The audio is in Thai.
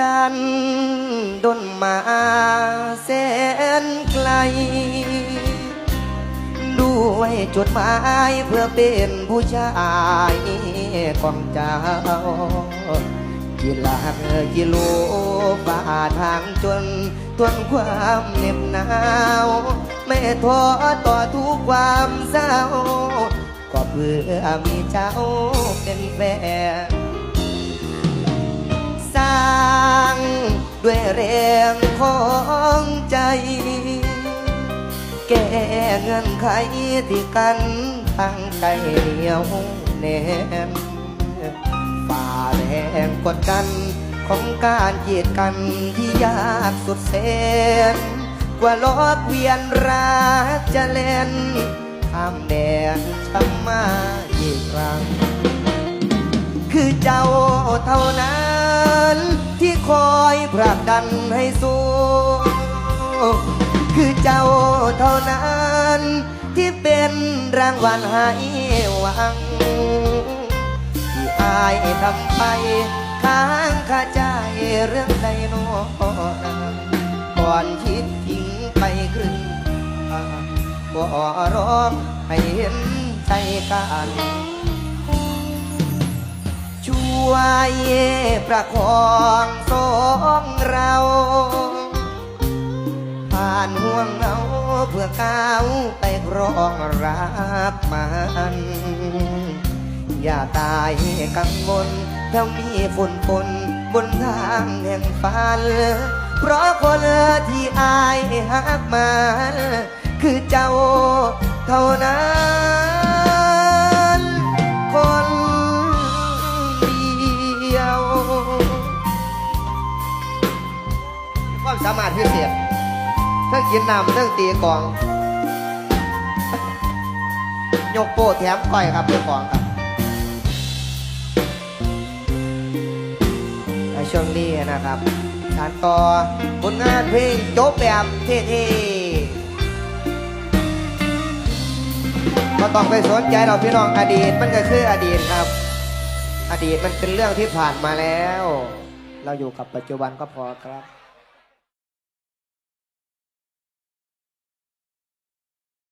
ดันดนมาแสนไกล ด้วยจดหมายเพื่อเป็นผู้ชายของเจ้ากิลากิโลฝ่าทางจนทนความเหน็บหนาว ไม่ท้อต่อทุกความเศร้า ก็เพื่อมีเจ้าเป็นแฟน งของใจ แก้เงื่อนไขที่กันตั้งใจเดียวแน่นฝ่าแรงกดกันของการเหยียดกันที่ยากสุดแสนกว่าล้อกเวียนรักจะเล่นข้ามแดนช้ำมาอีกครั้งคือเจ้าเท่านั้น ผลักดันให้สู้ คือเจ้าเท่านั้นที่เป็นรางวัลให้หวัง ที่อายทำไปค้างคาใจเรื่องใดโนก่อนคิดทิ้งไปครึ่งทางก็ร้องให้เห็นใจกัน ช่วยประคองสองเรา ผ่านห่วงเราเพื่อก้าวไปครองรักมันอย่าตายกังวลถ้ามีฝุ่นปนบนทางแห่งฝัน เพราะคนที่อายหักมันคือเจ้าเท่านั้นามามารถพิเศษเทั้งกินน้ำเทั้งตีกอง ยกโป้แถมก้อยครับเพื่อของครับในช่วงนี้นะครับการต่อผลงานเพลงจบแบบเท่ๆก็ต้องไปสนใจเราพี่น้องอดีตมันก็คืออดีตครับ อดีตมันเป็นเรื่องที่ผ่านมาแล้ว เราอยู่กับปัจจุบันก็พอครับ